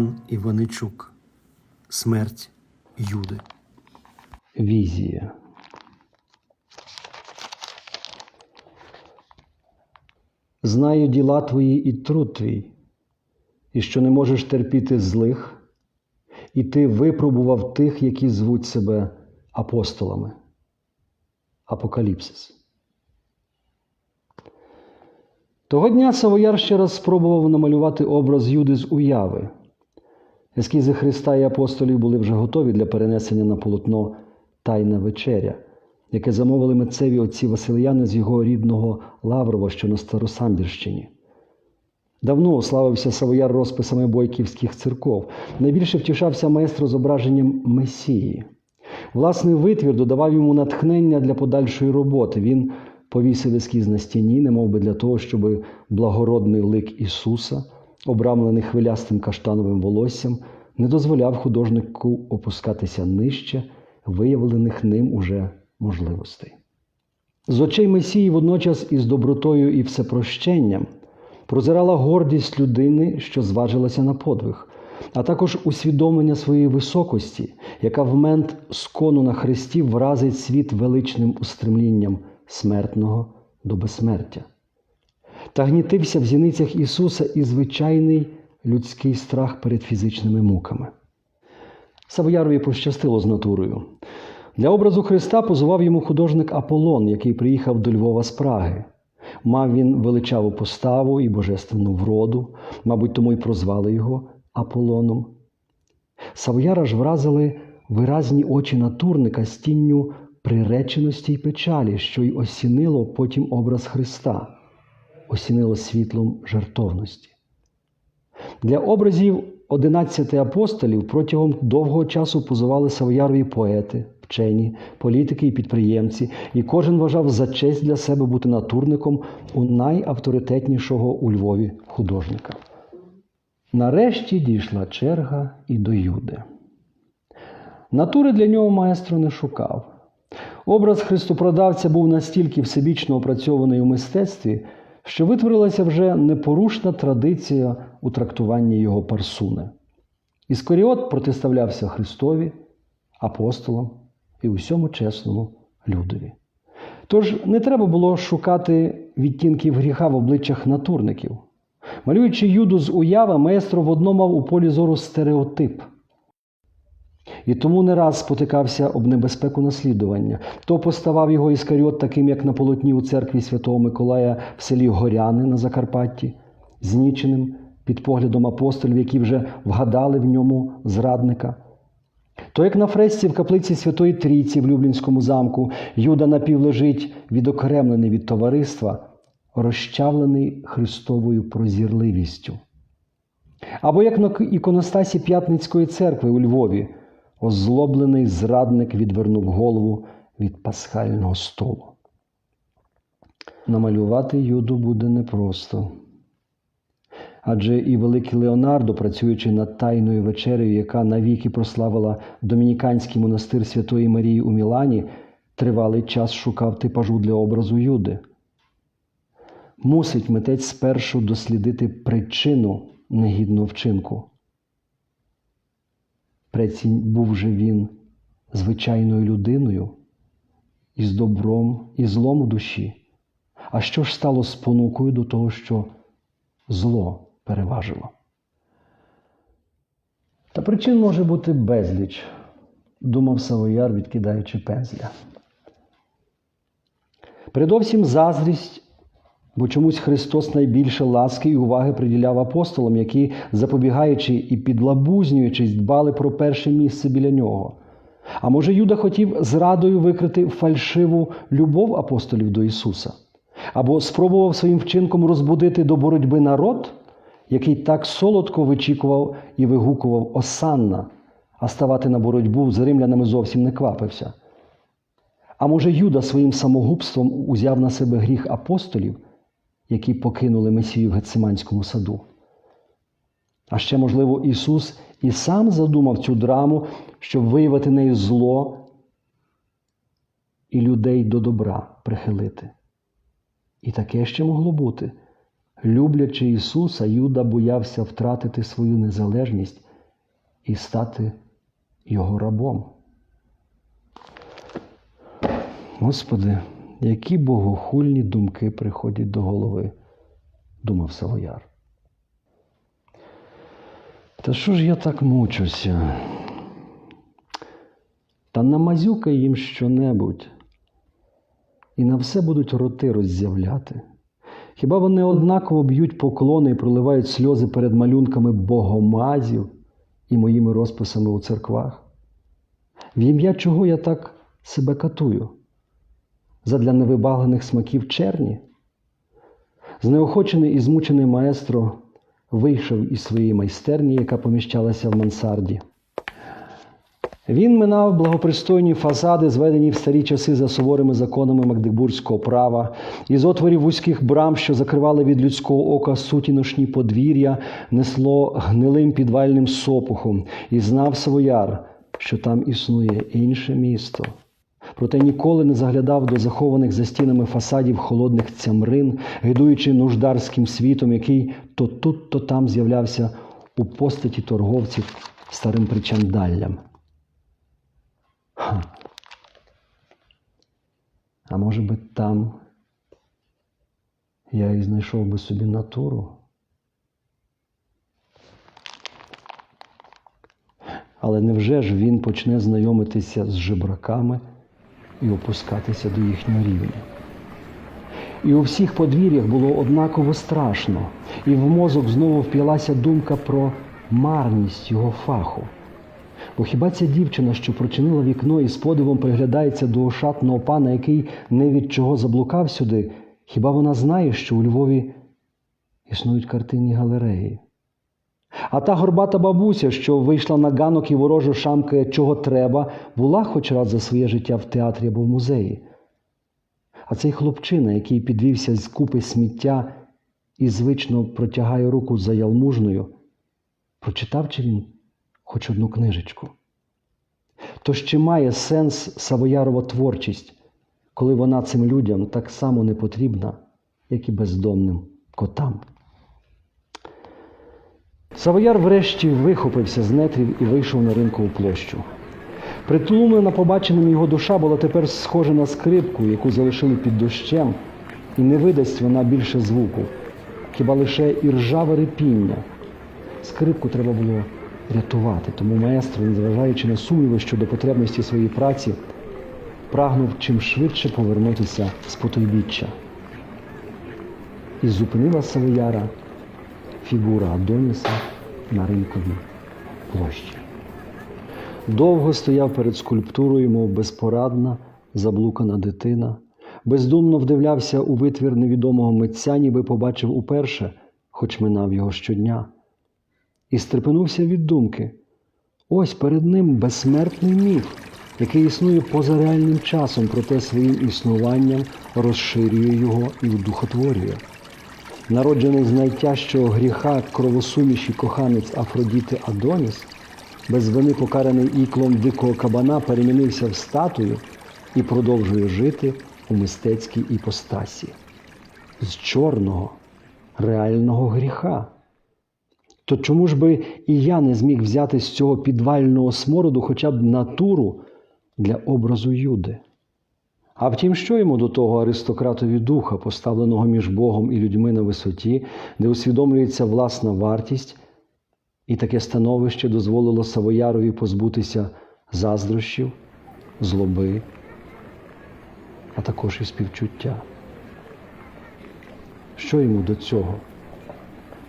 Роман Іваничук. Смерть Юди. Візія. Знаю діла твої і труд твій, і що не можеш терпіти злих, і ти випробував тих, які звуть себе апостолами. Апокаліпсис. Того дня Савояр ще раз спробував намалювати образ Юди з уяви. Ескізи Христа і апостолів були вже готові для перенесення на полотно Тайна вечеря, яке замовили митцеві отці Васильяни з його рідного Лаврова, що на Старосамбірщині. Давно славився Савояр розписами бойківських церков. Найбільше втішався майстро зображенням Месії. Власний витвір додавав йому натхнення для подальшої роботи. Він повісив ескіз на стіні, немов би для того, щоб благородний лик Ісуса, обрамлений хвилястим каштановим волоссям, не дозволяв художнику опускатися нижче виявлених ним уже можливостей. З очей Месії водночас із добротою і всепрощенням прозирала гордість людини, що зважилася на подвиг, а також усвідомлення своєї високості, яка в момент скону на хресті вразить світ величним устремлінням смертного до безсмертя. Та гнітився в зіницях Ісуса і звичайний людський страх перед фізичними муками. Савоярові пощастило з натурою. Для образу Христа позував йому художник Аполлон, який приїхав до Львова з Праги. Мав він величаву поставу і божественну вроду, мабуть, тому й прозвали його Аполлоном. Савояра ж вразили виразні очі натурника з тінню приреченості й печалі, що й осінило потім образ Христа, осінило світлом жертовності. Для образів 11 апостолів протягом довгого часу позували Савоярові поети, вчені, політики і підприємці, і кожен вважав за честь для себе бути натурником у найавторитетнішого у Львові художника. Нарешті дійшла черга і до Юди. Натури для нього майстро не шукав. Образ христопродавця був настільки всебічно опрацьований у мистецтві, що витворилася вже непорушна традиція у трактуванні його парсуни. Іскоріот протиставлявся Христові, апостолам і усьому чесному людові. Тож не треба було шукати відтінків гріха в обличчях натурників. Малюючи юду з уяви, маестро водно мав у полі зору стереотип. І тому не раз спотикався об небезпеку наслідування. То поставав його Іскаріот таким, як на полотні у церкві Святого Миколая в селі Горяни на Закарпатті, зніченим під поглядом апостолів, які вже вгадали в ньому зрадника. То, як на фресці в каплиці Святої Трійці в Люблінському замку, Юда напівлежить відокремлений від товариства, розчавлений Христовою прозірливістю. Або як на іконостасі П'ятницької церкви у Львові, озлоблений зрадник відвернув голову від пасхального столу. Намалювати Юду буде непросто. Адже і великий Леонардо, працюючи над тайною вечерею, яка навіки прославила Домініканський монастир Святої Марії у Мілані, тривалий час шукав типажу для образу Юди. Мусить митець спершу дослідити причину негідного вчинку. Прецінь був же він звичайною людиною із добром і злом у душі. А що ж стало спонукою до того, що зло переважило? Та причин може бути безліч, думав Савояр, відкидаючи пензля. Передовсім заздрість, бо чомусь Христос найбільше ласки і уваги приділяв апостолам, які, запобігаючи і підлабузнюючись, дбали про перше місце біля нього. А може, Юда хотів зрадою викрити фальшиву любов апостолів до Ісуса, або спробував своїм вчинком розбудити до боротьби народ, який так солодко вичікував і вигукував Осанна, а ставати на боротьбу з римлянами зовсім не квапився. А може, Юда своїм самогубством узяв на себе гріх апостолів, які покинули Месію в Гециманському саду. А ще, можливо, Ісус і сам задумав цю драму, щоб виявити нею зло і людей до добра прихилити. І таке ще могло бути. Люблячи Ісуса, Юда боявся втратити свою незалежність і стати Його рабом. Господи, які богохульні думки приходять до голови, думав Савояр. Та що ж я так мучуся? Та намазюкай їм щонебудь, і на все будуть роти роззявляти. Хіба вони однаково б'ють поклони і проливають сльози перед малюнками богомазів і моїми розписами у церквах? В ім'я чого я так себе катую? Задля невибаглених смаків черні? Знеохочений і змучений маестро вийшов із своєї майстерні, яка поміщалася в мансарді. Він минав благопристойні фасади, зведені в старі часи за суворими законами магдебурзького права, із отворів вузьких брам, що закривали від людського ока сутіношні подвір'я, несло гнилим підвальним сопухом, і знав свояр, що там існує інше місто. Проте ніколи не заглядав до захованих за стінами фасадів холодних цямрин, гидуючи нуждарським світом, який то тут, то там з'являвся у постаті торговців старим причандаллям. Ха. А може би там я і знайшов би собі натуру? Але невже ж він почне знайомитися з жебраками і опускатися до їхнього рівня? І у всіх подвір'ях було однаково страшно, і в мозок знову вп'ялася думка про марність його фаху. Бо хіба ця дівчина, що прочинила вікно і з подивом приглядається до ошатного пана, який не від чого заблукав сюди, хіба вона знає, що у Львові існують картинні галереї? А та горбата бабуся, що вийшла на ганок і ворожо шамкає, чого треба, була хоч раз за своє життя в театрі або в музеї. А цей хлопчина, який підвівся з купи сміття і звично протягає руку за ялмужною, прочитав чи він хоч одну книжечку? Тож чи має сенс Савоярова творчість, коли вона цим людям так само не потрібна, як і бездомним котам? Савояр врешті вихопився з нетрів і вийшов на ринкову площу. Притлумлена побаченим його душа була тепер схожа на скрипку, яку залишили під дощем, і не видасть вона більше звуку, хіба лише іржаве репіння. Скрипку треба було рятувати, тому маестро, незважаючи на сумніви щодо потребності своєї праці, прагнув чим швидше повернутися з потойбіччя. І зупинила Савояра фігура Адоніса на ринковій площі. Довго стояв перед скульптурою, мов безпорадна, заблукана дитина, бездумно вдивлявся у витвір невідомого митця, ніби побачив уперше, хоч минав його щодня, і стрепенувся від думки. Ось перед ним безсмертний міф, який існує поза реальним часом, проте своїм існуванням розширює його і удухотворює. Народжений з найтяжчого гріха кровосуміші коханець Афродіти Адоніс, без вини покараний іклом дикого кабана, перемінився в статую і продовжує жити у мистецькій іпостасі з чорного, реального гріха. То чому ж би і я не зміг взяти з цього підвального смороду хоча б натуру для образу Юди? А втім, що йому до того аристократові духа, поставленого між Богом і людьми на висоті, де усвідомлюється власна вартість, і таке становище дозволило Савоярові позбутися заздрощів, злоби, а також і співчуття. Що йому до цього?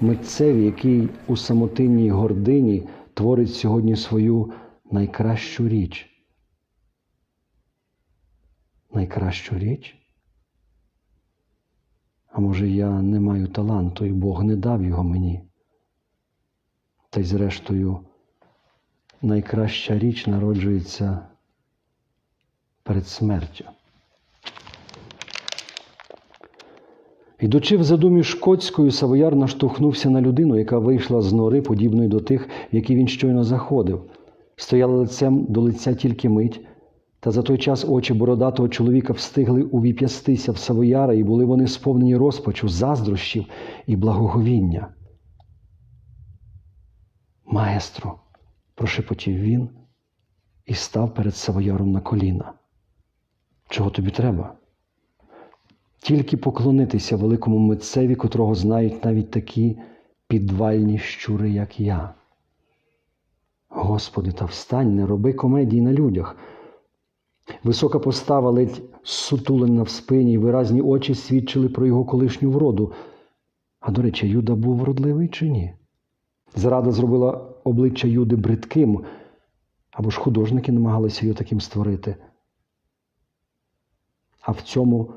Митцеві, який у самотинній гордині творить сьогодні свою найкращу річ. Найкращу річ? А може, я не маю таланту, і Бог не дав його мені. Та й зрештою, найкраща річ народжується перед смертю. Йдучи в задумі шкотською, Савояр наштовхнувся на людину, яка вийшла з нори, подібної до тих, які він щойно заходив. Стояла лицем до лиця тільки мить, Та за той час очі бородатого чоловіка встигли увіп'ястися в Савояра, і були вони сповнені розпачу, заздрощів і благоговіння. Маестро, прошепотів він і став перед Савояром на коліна. Чого тобі треба? Тільки поклонитися великому митцеві, котрого знають навіть такі підвальні щури, як я. Господи, та встань, не роби комедії на людях. Висока постава ледь сутулена в спині, виразні очі свідчили про його колишню вроду. А до речі, Юда був вродливий чи ні? Зрада зробила обличчя Юди бридким, або ж художники намагалися його таким створити. А в цьому,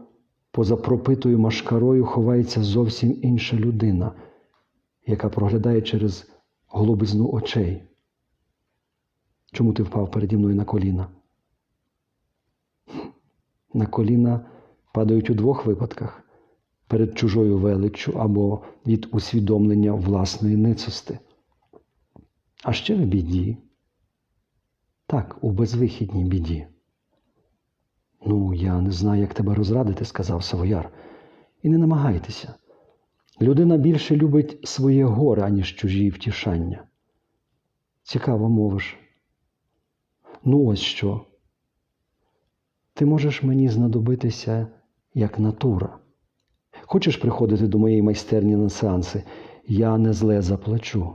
поза пропитою машкарою, ховається зовсім інша людина, яка проглядає через голубизну очей. Чому ти впав переді мною на коліна? На коліна падають у двох випадках перед чужою величчю або від усвідомлення власної ницости. А ще в біді. Так, у безвихідній біді. Ну, я не знаю, як тебе розрадити, сказав Савояр. І не намагайтеся. Людина більше любить своє горе, аніж чужі втішання. Цікаво мовиш. Ну, ось що. Ти можеш мені знадобитися як натура. Хочеш приходити до моєї майстерні на сеанси? Я не зле заплачу.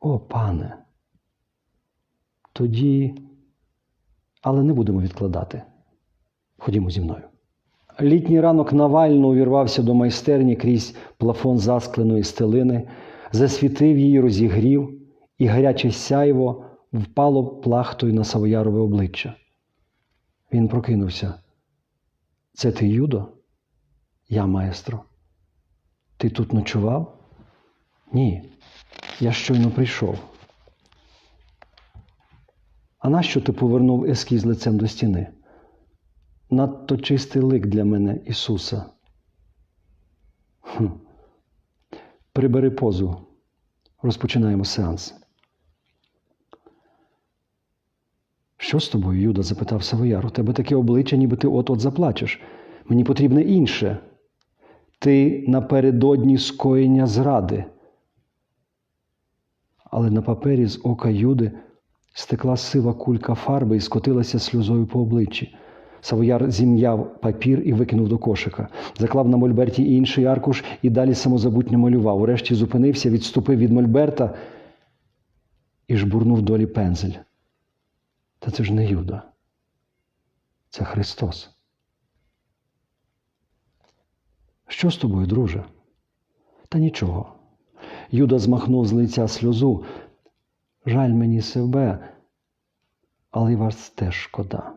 О, пане. Тоді, але не будемо відкладати. Ходімо зі мною. Літній ранок Навально увірвався до майстерні крізь плафон заскленої стелини, засвітив її, розігрів, і гаряче сяйво впало плахтою на Савоярове обличчя. Він прокинувся. Це ти, Юдо? Я, маестро. Ти тут ночував? Ні. Я щойно прийшов. А нащо ти повернув ескіз лицем до стіни? Надто чистий лик для мене Ісуса. Хм. Прибери позу. Розпочинаємо сеанс. Що з тобою, Юда? запитав Савояр. У тебе таке обличчя, ніби ти от-от заплачеш. Мені потрібне інше. Ти напередодні скоєння зради. Але на папері з ока Юди стекла сива кулька фарби і скотилася сльозою по обличчі. Савояр зім'яв папір і викинув до кошика, заклав на мольберті інший аркуш і далі самозабутньо малював. Урешті зупинився, відступив від мольберта і жбурнув долі пензель. Та це ж не Юда. Це Христос. Що з тобою, друже? Та нічого. Юда змахнув з лиця сльозу. Жаль мені себе, але й вас теж шкода.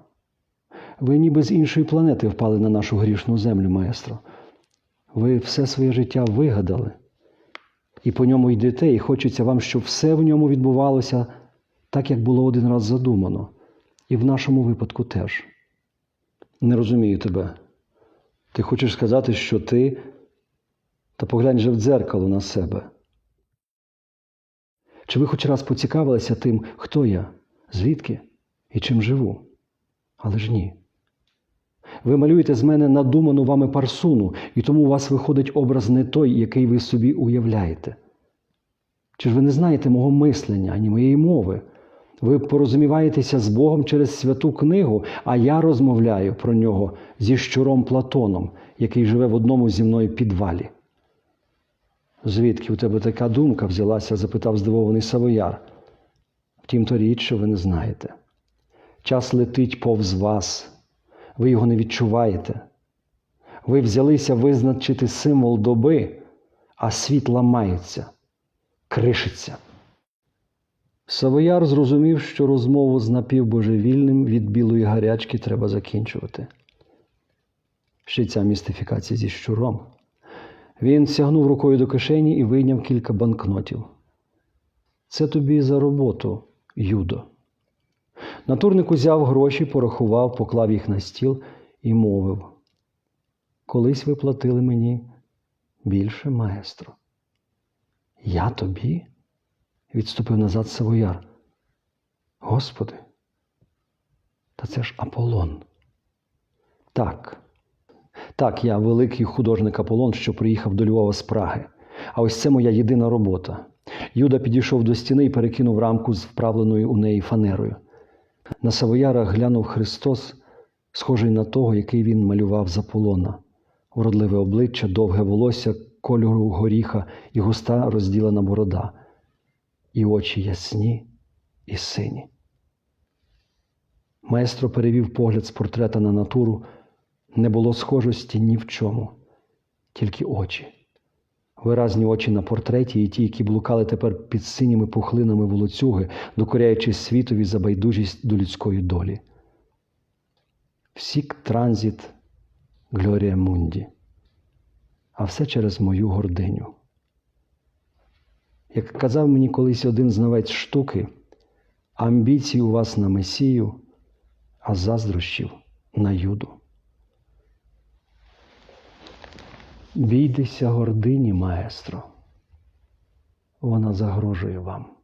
Ви ніби з іншої планети впали на нашу грішну землю, маестро. Ви все своє життя вигадали, і по ньому йдете, і хочеться вам, щоб все в ньому відбувалося так, як було один раз задумано. І в нашому випадку теж. Не розумію тебе. Ти хочеш сказати, що ти. Та поглянь же в дзеркало на себе. Чи ви хоч раз поцікавилися тим, хто я, звідки і чим живу? Але ж ні. Ви малюєте з мене надуману вами парсуну, і тому у вас виходить образ не той, який ви собі уявляєте. Чи ж ви не знаєте мого мислення, ані моєї мови? Ви порозуміваєтеся з Богом через святу книгу, а я розмовляю про нього зі щуром Платоном, який живе в одному зі мною підвалі. Звідки у тебе така думка взялася? запитав здивований Савояр. Втім, то річ, що ви не знаєте. Час летить повз вас, ви його не відчуваєте. Ви взялися визначити символ доби, а світ ламається, кришиться. Савояр зрозумів, що розмову з напівбожевільним від білої гарячки треба закінчувати. Ще ця містифікація зі щуром. Він сягнув рукою до кишені і вийняв кілька банкнотів. Це тобі за роботу, Юдо. Натурник узяв гроші, порахував, поклав їх на стіл і мовив. Колись ви платили мені більше, маестро. Я тобі? Відступив назад Савояр. Господи, Та це ж Аполлон. Так. Так, я великий художник Аполлон, що приїхав до Львова з Праги. А ось це моя єдина робота. Юда підійшов до стіни і перекинув рамку з вправленою у неї фанерою. На Савоярах глянув Христос, схожий на того, який він малював з Аполлона. Уродливе обличчя, довге волосся, кольору горіха і густа розділена борода, і очі ясні і сині. Маестро перевів погляд з портрета на натуру. Не було схожості ні в чому, тільки очі. Виразні очі на портреті і ті, які блукали тепер під синіми пухлинами волоцюги, докоряючи світові за байдужість до людської долі. Всік транзит Глорія Мунді. А все через мою гординю. Як казав мені колись один знавець штуки, амбіцій у вас на Месію, а заздрощів на юду. Бійтеся гордині, маестро. Вона загрожує вам.